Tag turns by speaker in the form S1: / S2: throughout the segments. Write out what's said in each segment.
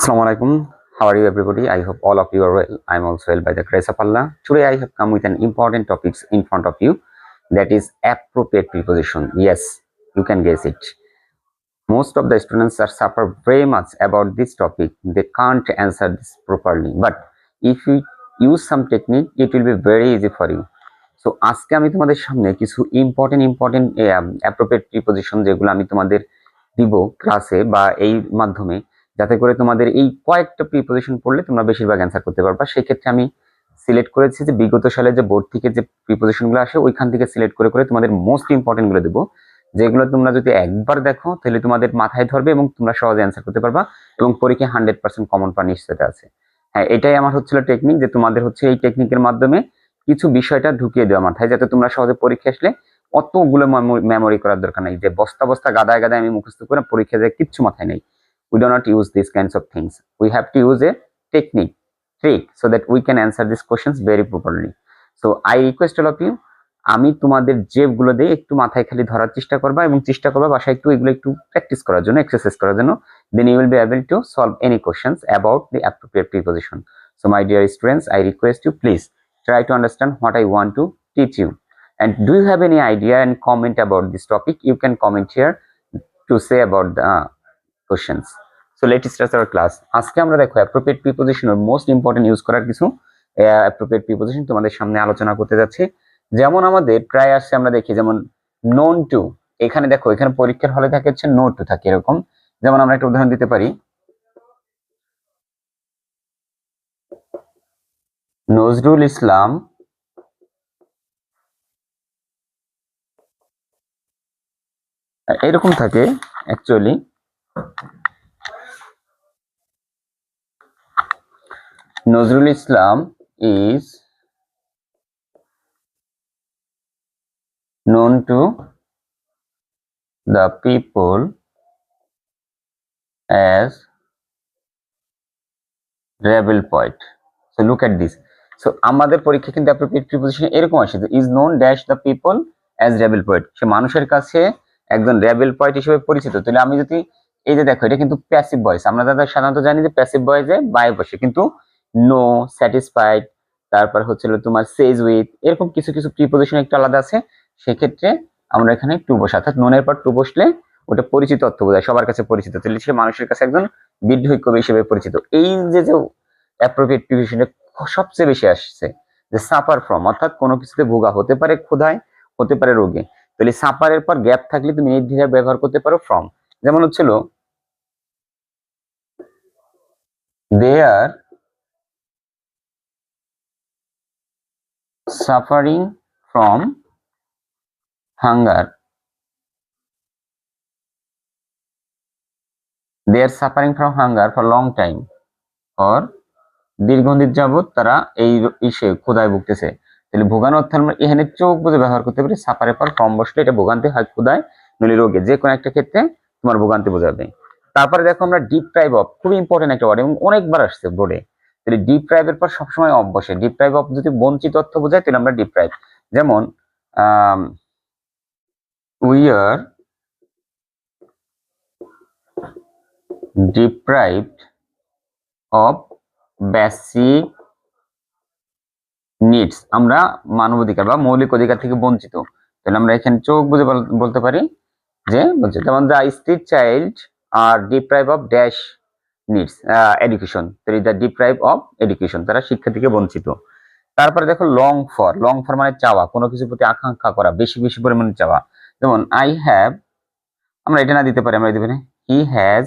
S1: Assalamu alaikum. How are you everybody? I hope all of you are well. I'm also well by the grace of Allah. Today I have come with an important topics in front of you that is appropriate preposition. Yes, you can guess it. Most of the students are suffer very much about this topic. They can't answer this properly. But if you use some technique, it will be very easy for you. So আজকে আমি তোমাদের সামনে কিছু important important appropriate preposition যেগুলো আমি তোমাদের দিব ক্লাসে বা এই মাধ্যমে যাতে করে তোমাদের এই কয়েকটা প্রিপোজিশন পড়লে তোমরা বেশিরভাগ অ্যান্সার করতে পারবা। সেক্ষেত্রে আমি সিলেক্ট করেছি যে বিগত সালে যে বোর্ড থেকে যে প্রিপোজিশনগুলো আসে, ওইখান থেকে সিলেক্ট করে করে তোমাদের মোস্ট ইম্পর্টেন্টগুলো দেবো। যেগুলো তোমরা যদি একবার দেখো, তাহলে তোমাদের মাথায় ধরবে এবং তোমরা সহজে অ্যান্সার করতে পারবা এবং পরীক্ষায় হান্ড্রেড পার্সেন্ট কমন পাওয়ার নিশ্চয়তা আছে। হ্যাঁ এটাই আমার হচ্ছিল টেকনিক যে তোমাদের হচ্ছে এই টেকনিকের মাধ্যমে কিছু বিষয়টা ঢুকিয়ে দেওয়া মাথায়, যাতে তোমরা সহজে পরীক্ষা আসলে অতগুলো মেমোরি করার দরকার নেই। যে বস্তা বস্তা গাদায় গাদায় আমি মুখস্থ করে পরীক্ষা যায় কিচ্ছু মাথায় নেই। We do not use these kinds of things we have to use a technique trick so that we can answer these questions very properly so i request all of you আমি তোমাদের যেগুলো দিয়ে একটু মাথায় খালি ধরার চেষ্টা করবা এবং চেষ্টা করবা বাসায় একটু এগুলো একটু প্র্যাকটিস করার জন্য এক্সারসাইজ করার জন্য then you will be able to solve any questions about the appropriate preposition so my dear students I request you please try to understand what I want to teach you. And do you have any idea and comment about this topic? You can comment here to say about the So let's start our class. আজকে আমরা দেখো preposition or most important use করার কিছু appropriate preposition তোমাদের সামনে আলোচনা করতে যাচ্ছি। যেমন আমাদের প্রায় আসছে আমরা দেখি, যেমন known to, এখানে দেখো, এখানে পরীক্ষার হলে থাকে হচ্ছে নো টু থাকে এরকম। যেমন আমরা একটা উদাহরণ দিতে পারি। নজরুল ইসলাম এরকম থাকে actually Nazrul Islam is known to the people as rebel poet. So, look at this. So আমাদের পরীক্ষা কিন্তু অ্যাপ্রোপ্রিয়েট প্রিপোজিশন এরকম আসে is known dash the people as rebel poet সে মানুষের কাছে একজন রেবেল পয়েট হিসেবে পরিচিত। তাহলে আমি যদি এই যে দেখো, এটা কিন্তু প্যাসিভ ভয়েস আমরা দাদা সাধারণত জানি যে প্যাসিভ ভয়েসে বাই বসে। কিন্তু নো স্যাটিসফাইড তারপর হচ্ছিল তোমার সেজ উইথ এরকম কিছু কিছু প্রিপোজিশন একটু আলাদা আছে। সেক্ষেত্রে আমরা এখানে টু বসে, অর্থাৎ নোনের পর টু বসলে ওটা পরিচিত অর্থ বোঝায়, সবার কাছে পরিচিত। তাহলে সে মানুষের কাছে একজন বিদ্রোহী কবি হিসেবে পরিচিত। এই যে যে অ্যাপ্রোপ্রিয়েট প্রিপোজিশনে সবচেয়ে বেশি আসছে, যে সাফার ফ্রম অর্থাৎ কোনো কিছুতে ভোগা হতে পারে ক্ষুধায়, হতে পারে রোগে। তাহলে সাফারের পর গ্যাপ থাকলে তুমি ধীরে ব্যবহার করতে পারো ফ্রম যেমন হচ্ছিল they are suffering from hunger they are suffering from hunger for long time or দীর্ঘদিন যাবৎ তারা এই ইসে ক্ষুদায় ভুগতেছে। তাহলে ভোগানো অর্থ আমরা এখানে চোখ বুঝে ব্যবহার করতে পারি সাপারের পর কম বসলে এটা ভোগান্তি হয় ক্ষুদায় নলি রোগে। যে কোনো একটা ক্ষেত্রে তোমার ভোগান্তি বোঝাবে। তারপরে দেখো আমরা ডিপ ট্রাইব অফ খুবই ইম্পর্টেন্ট একটা ওয়ার্ড এবং অনেকবার আসছে বোর্ডে তাহলে ডিপ ট্রাইবের পর সবসময় অফ বসে। ডিপ ট্রাইব অফ যদি বঞ্চিত অর্থ বোঝায়, তাহলে আমরা ডিপ ট্রাইব যেমন we are deprived of basic needs আমরা মানবাধিকার বা মৌলিক অধিকার থেকে বঞ্চিত। তাহলে আমরা এখানে চোখ বুঝে বল- বলতে পারি যে বলছে, যেমন the street child are deprive of dash needs education the deprive of education তারা শিক্ষা থেকে বঞ্চিত। তারপরে দেখো লং ফর লং ফর মানে চাওয়া, কোনো কিছুর প্রতি আকাঙ্ক্ষা করা, বেশি বেশি পরিমাণে চাওয়া। যেমন আই হ্যাভ আমরা এটা না দিতে পারি, আমরা দিতে পারি he has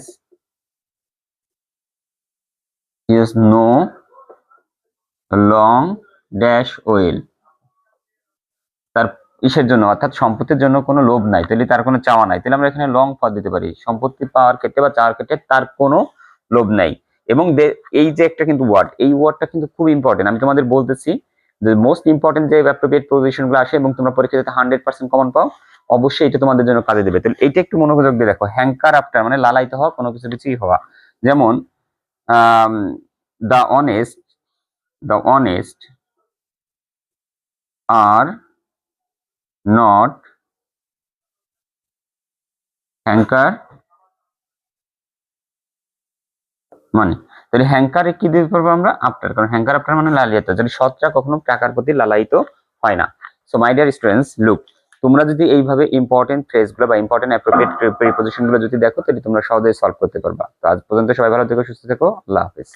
S1: is no long dash oil তার ইসের জন্য, অর্থাৎ সম্পত্তির জন্য কোনো লোভ নাই, তাহলে তার কোনো চাওয়া নাই। তাহলে আমরা এখানে লং পদ দিতে পারি। সম্পত্তি পাওয়ার ক্ষেত্রে বা চাওয়ার ক্ষেত্রে তার কোনো লোভ নাই। এবং এই যে একটা কিন্তু ওয়ার্ড এই ওয়ার্ডটা কিন্তু খুব ইম্পর্টেন্ট আমি তোমাদের বলতেছি যে মোস্ট ইম্পর্টেন্ট যে অ্যাপ্রোপ্রিয়েট পজিশনগুলো আসে এবং তোমরা পরীক্ষা যাতে হান্ড্রেড পার্সেন্ট কমন পাও, অবশ্যই এটা তোমাদের জন্য কাজে দেবে। তাহলে এইটা একটু মনোযোগ দিয়ে দেখো হ্যাঙ্কার আফটার মানে লালাইতে হওয়া, কোনো কিছু কিছুই হওয়া। যেমন the honest the honest are not hanker মানে তাহলে হ্যাঙ্কারে কি দিতে পারব আমরা? আফটার কারণ হ্যাঙ্কার আফটার মানে লালিয়াত। যদি সৎরা কখনো টাকার প্রতি লালায়িত হয় না। So my dear students look তোমরা যদি এইভাবে ইম্পর্টেন্ট ফ্রেজগুলো বা ইম্পর্টেন্ট অ্যাপ্রোপ্রিয়েট প্রিপোজিশনগুলো যদি দেখো, তাহলে তোমরা সহজেই সলভ করতে পারবা। তো আজ পর্যন্ত সবাই ভালো থেকো, সুস্থ থেকো, আল্লাহ হাফিজ।